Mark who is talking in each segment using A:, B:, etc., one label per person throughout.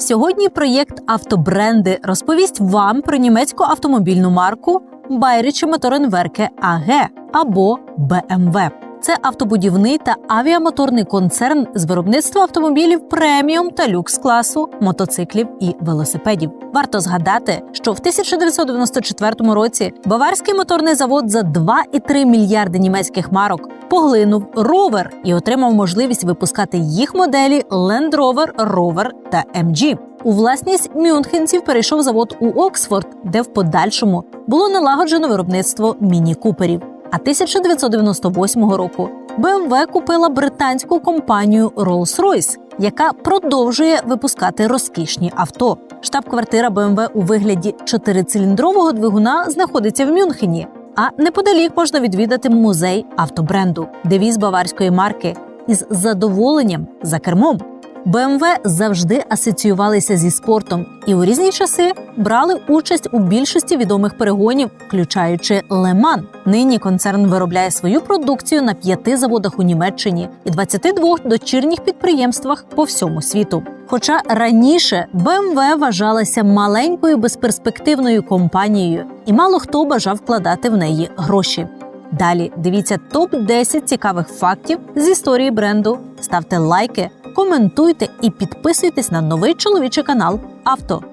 A: Сьогодні проєкт Автобренди розповість вам про німецьку автомобільну марку Bayerische Motorenwerke AG або BMW. Це автобудівний та авіамоторний концерн з виробництва автомобілів преміум та люкс класу, мотоциклів і велосипедів. Варто згадати, що в 1994 році Баварський моторний завод за 2,3 мільярди німецьких марок поглинув Rover і отримав можливість випускати їх моделі Land Rover, Rover та MG. У власність мюнхенців перейшов завод у Оксфорд, де в подальшому було налагоджено виробництво міні-куперів. А 1998 року BMW купила британську компанію Rolls-Royce, яка продовжує випускати розкішні авто. Штаб-квартира BMW у вигляді чотирициліндрового двигуна знаходиться в Мюнхені. А неподалік можна відвідати музей автобренду, девіз баварської марки із задоволенням за кермом. BMW завжди асоціювалися зі спортом і у різні часи брали участь у більшості відомих перегонів, включаючи Леман. Нині концерн виробляє свою продукцію на п'яти заводах у Німеччині і 22 дочірніх підприємствах по всьому світу. Хоча раніше BMW вважалася маленькою безперспективною компанією, і мало хто бажав вкладати в неї гроші. Далі дивіться топ 10 цікавих фактів з історії бренду. Ставте лайки, коментуйте і підписуйтесь на новий чоловічий канал Авто.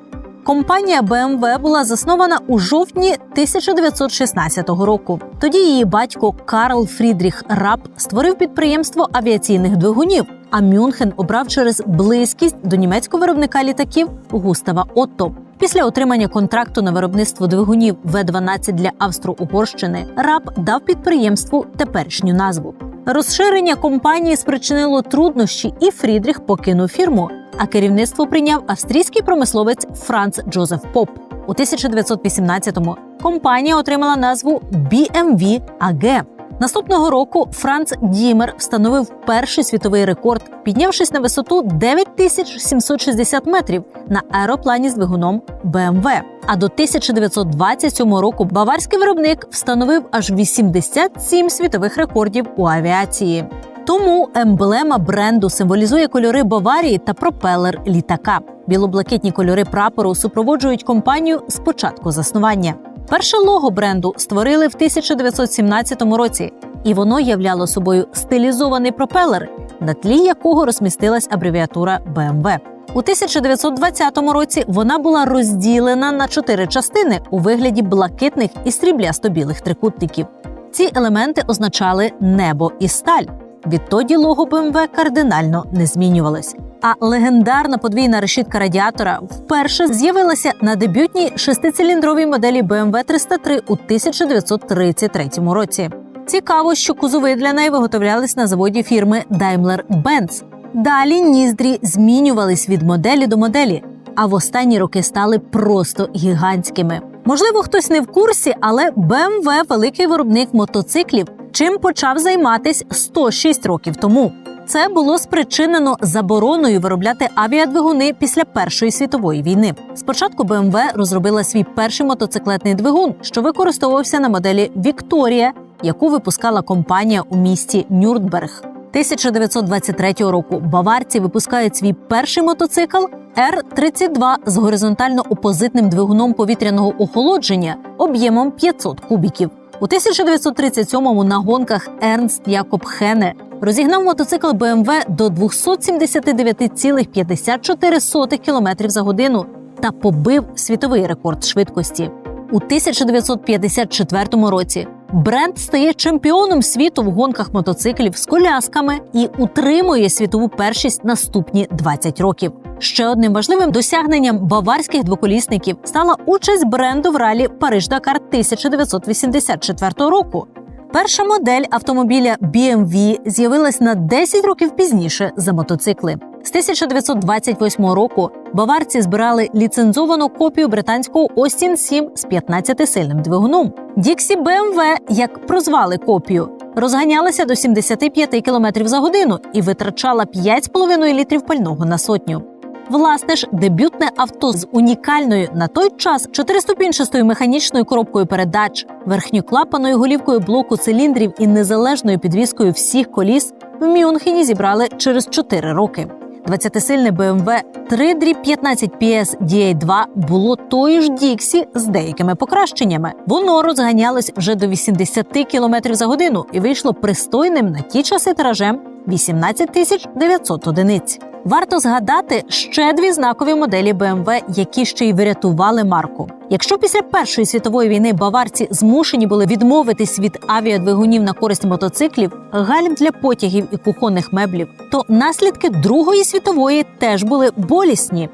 A: Компанія BMW була заснована у жовтні 1916 року. Тоді її батько Карл Фрідріх Раб створив підприємство авіаційних двигунів. А Мюнхен обрав через близькість до німецького виробника літаків Густава Отто. Після отримання контракту на виробництво двигунів В-12 для Австро-Угорщини Раб дав підприємству теперішню назву. Розширення компанії спричинило труднощі, і Фрідріх покинув фірму. А керівництво прийняв австрійський промисловець Франц Джозеф Поп. У 1918-му компанія отримала назву BMW AG. Наступного року Франц Дімер встановив перший світовий рекорд, піднявшись на висоту 9760 метрів на аероплані з двигуном BMW. А до 1927 року баварський виробник встановив аж 87 світових рекордів у авіації. Тому емблема бренду символізує кольори Баварії та пропелер літака. Білоблакитні кольори прапору супроводжують компанію з початку заснування. Перше лого бренду створили в 1917 році, і воно являло собою стилізований пропелер, на тлі якого розмістилась абревіатура BMW. У 1920 році вона була розділена на чотири частини у вигляді блакитних і сріблясто-білих трикутників. Ці елементи означали небо і сталь. Відтоді лого BMW кардинально не змінювалось. А легендарна подвійна решітка радіатора вперше з'явилася на дебютній шестициліндровій моделі BMW 303 у 1933 році. Цікаво, що кузови для неї виготовлялись на заводі фірми Daimler-Benz. Далі ніздрі змінювались від моделі до моделі, а в останні роки стали просто гігантськими. Можливо, хтось не в курсі, але BMW – великий виробник мотоциклів, чим почав займатись 106 років тому. Це було спричинено забороною виробляти авіадвигуни після Першої світової війни. Спочатку BMW розробила свій перший мотоциклетний двигун, що використовувався на моделі Вікторія, яку випускала компанія у місті Нюрнберг. 1923 року баварці випускають свій перший мотоцикл Р-32 з горизонтально-опозитним двигуном повітряного охолодження об'ємом 500 кубіків. У 1937-му на гонках Ернст Якоб Хене розігнав мотоцикл BMW до 279,54 км за годину та побив світовий рекорд швидкості. У 1954 році бренд стає чемпіоном світу в гонках мотоциклів з колясками і утримує світову першість наступні 20 років. Ще одним важливим досягненням баварських двоколісників стала участь бренду в ралі Париж-Дакар 1984 року. Перша модель автомобіля BMW з'явилась на 10 років пізніше за мотоцикли. З 1928 року баварці збирали ліцензовану копію британського Austin 7 з 15-сильним двигуном. Діксі BMW, як прозвали копію, розганялася до 75 км за годину і витрачала 5,5 літрів пального на сотню. Власне ж, дебютне авто з унікальною на той час чотириступінчастою механічною коробкою передач, верхньоклапаною голівкою блоку циліндрів і незалежною підвіскою всіх коліс в Мюнхені зібрали через 4 роки. 20-сильне BMW 3 15 PS DA2 було тої ж Діксі з деякими покращеннями. Воно розганялось вже до 80 км за годину і вийшло пристойним на ті часи тиражем 18 тисяч 900 одиниць. Варто згадати ще дві знакові моделі BMW, які ще й врятували марку. Якщо після Першої світової війни баварці змушені були відмовитись від авіадвигунів на користь мотоциклів, гальм для потягів і кухонних меблів, то наслідки Другої світової теж були болісні.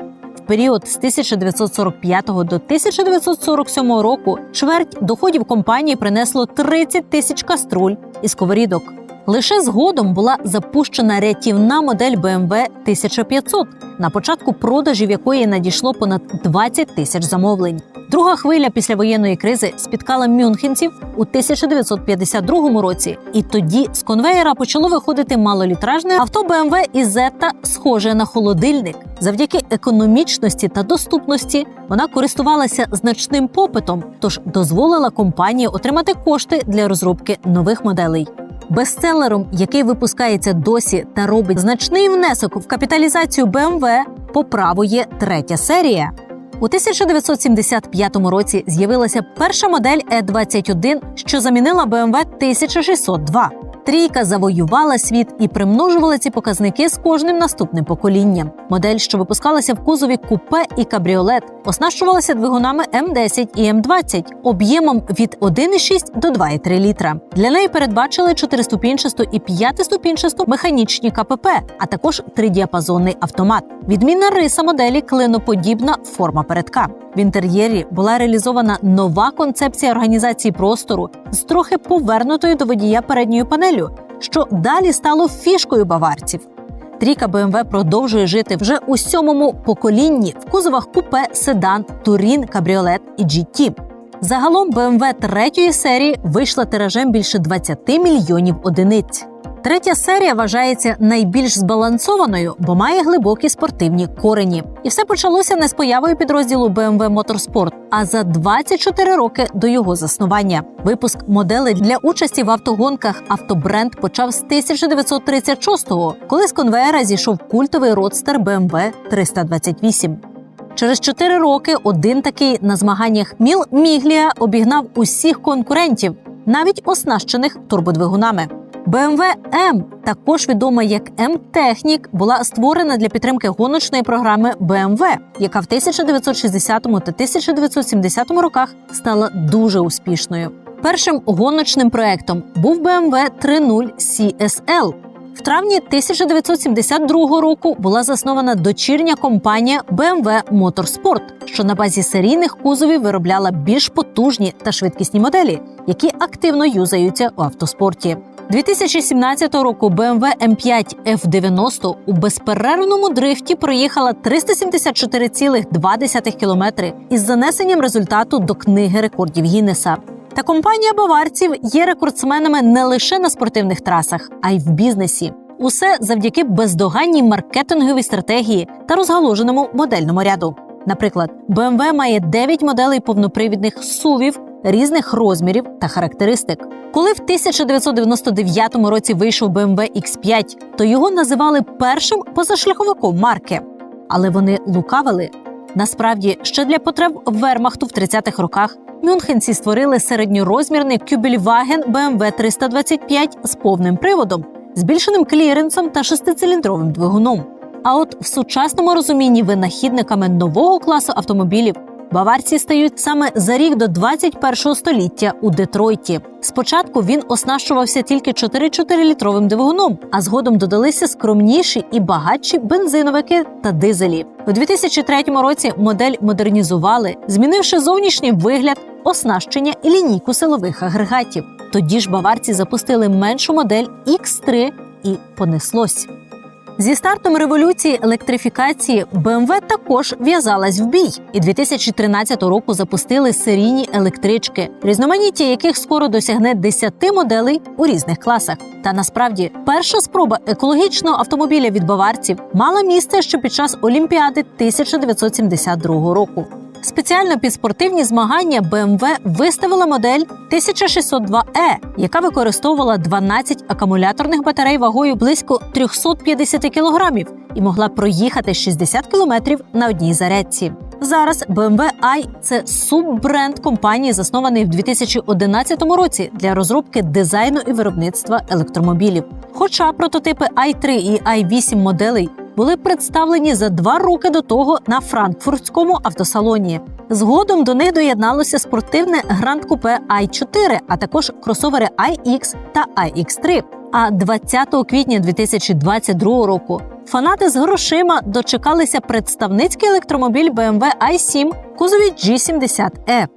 A: Період з 1945 до 1947 року чверть доходів компанії принесло 30 тисяч каструль і сковорідок. Лише згодом була запущена рятівна модель BMW 1500, на початку продажів якої надійшло понад 20 тисяч замовлень. Друга хвиля післявоєнної кризи спіткала мюнхенців у 1952 році, і тоді з конвеєра почало виходити малолітражне авто BMW Ізета, схоже на холодильник. Завдяки економічності та доступності вона користувалася значним попитом, тож дозволила компанії отримати кошти для розробки нових моделей. Бестселером, який випускається досі та робить значний внесок в капіталізацію BMW, по праву є третя серія. У 1975 році з'явилася перша модель E21, що замінила BMW 1602. Трійка завоювала світ і примножувала ці показники з кожним наступним поколінням. Модель, що випускалася в кузові купе і кабріолет, оснащувалася двигунами М10 і М20 об'ємом від 1,6 до 2,3 літра. Для неї передбачили чотириступінчасту і п'ятиступінчасту механічні КПП, а також тридіапазонний автомат. Відмінна риса моделі клиноподібна форма передка. В інтер'єрі була реалізована нова концепція організації простору з трохи повернутою до водія передньою панелю, що далі стало фішкою баварців. Трійка BMW продовжує жити вже у сьомому поколінні в кузовах купе, седан, турін, кабріолет і GT. Загалом BMW третьої серії вийшла тиражем більше 20 мільйонів одиниць. Третя серія вважається найбільш збалансованою, бо має глибокі спортивні корені. І все почалося не з появою підрозділу BMW Motorsport, а за 24 роки до його заснування. Випуск моделей для участі в автогонках автобренд почав з 1936-го, коли з конвеєра зійшов культовий родстер BMW 328. Через 4 роки один такий на змаганнях Міл Міглія обігнав усіх конкурентів, навіть оснащених турбодвигунами. BMW M, також відома як м Technic, була створена для підтримки гоночної програми BMW, яка в 1960 та 1970 роках стала дуже успішною. Першим гоночним проектом був BMW 3.0 CSL. В травні 1972 року була заснована дочірня компанія BMW Motorsport, що на базі серійних кузовів виробляла більш потужні та швидкісні моделі, які активно юзаються у автоспорті. 2017 року BMW M5 F90 у безперервному дрифті проїхала 374,2 кілометри із занесенням результату до книги рекордів Гіннеса. Та компанія баварців є рекордсменами не лише на спортивних трасах, а й в бізнесі. Усе завдяки бездоганній маркетинговій стратегії та розгалуженому модельному ряду. Наприклад, BMW має 9 моделей повнопривідних сувів різних розмірів та характеристик. Коли в 1999 році вийшов BMW X5, то його називали першим позашляховиком марки. Але вони лукавили. Насправді, ще для потреб Вермахту в 30-х роках мюнхенці створили середньорозмірний Кюбельваген BMW 325 з повним приводом, збільшеним кліренсом та шестициліндровим двигуном. А от в сучасному розумінні винахідниками нового класу автомобілів баварці стають саме за рік до 21-го століття у Детройті. Спочатку він оснащувався тільки 4-4-літровим двигуном, а згодом додалися скромніші і багатші бензиновики та дизелі. У 2003 році модель модернізували, змінивши зовнішній вигляд, оснащення і лінійку силових агрегатів. Тоді ж баварці запустили меншу модель X3 і понеслось. Зі стартом революції електрифікації БМВ також в'язалась в бій, і 2013 року запустили серійні електрички, різноманіття яких скоро досягне 10 моделей у різних класах. Та насправді перша спроба екологічного автомобіля від баварців мала місце ще під час Олімпіади 1972 року. Спеціально під спортивні змагання BMW виставила модель 1602E, яка використовувала 12 акумуляторних батарей вагою близько 350 кілограмів і могла проїхати 60 кілометрів на одній зарядці. Зараз BMW i – це суббренд компанії, заснований в 2011 році для розробки дизайну і виробництва електромобілів. Хоча прототипи i3 і i8 моделей були представлені за два роки до того на франкфуртському автосалоні. Згодом до них доєдналося спортивне гранд купе i4, а також кросовери iX та iX3. А 20 квітня 2022 року фанати з грошима дочекалися представницький електромобіль BMW i7 в кузові G70E.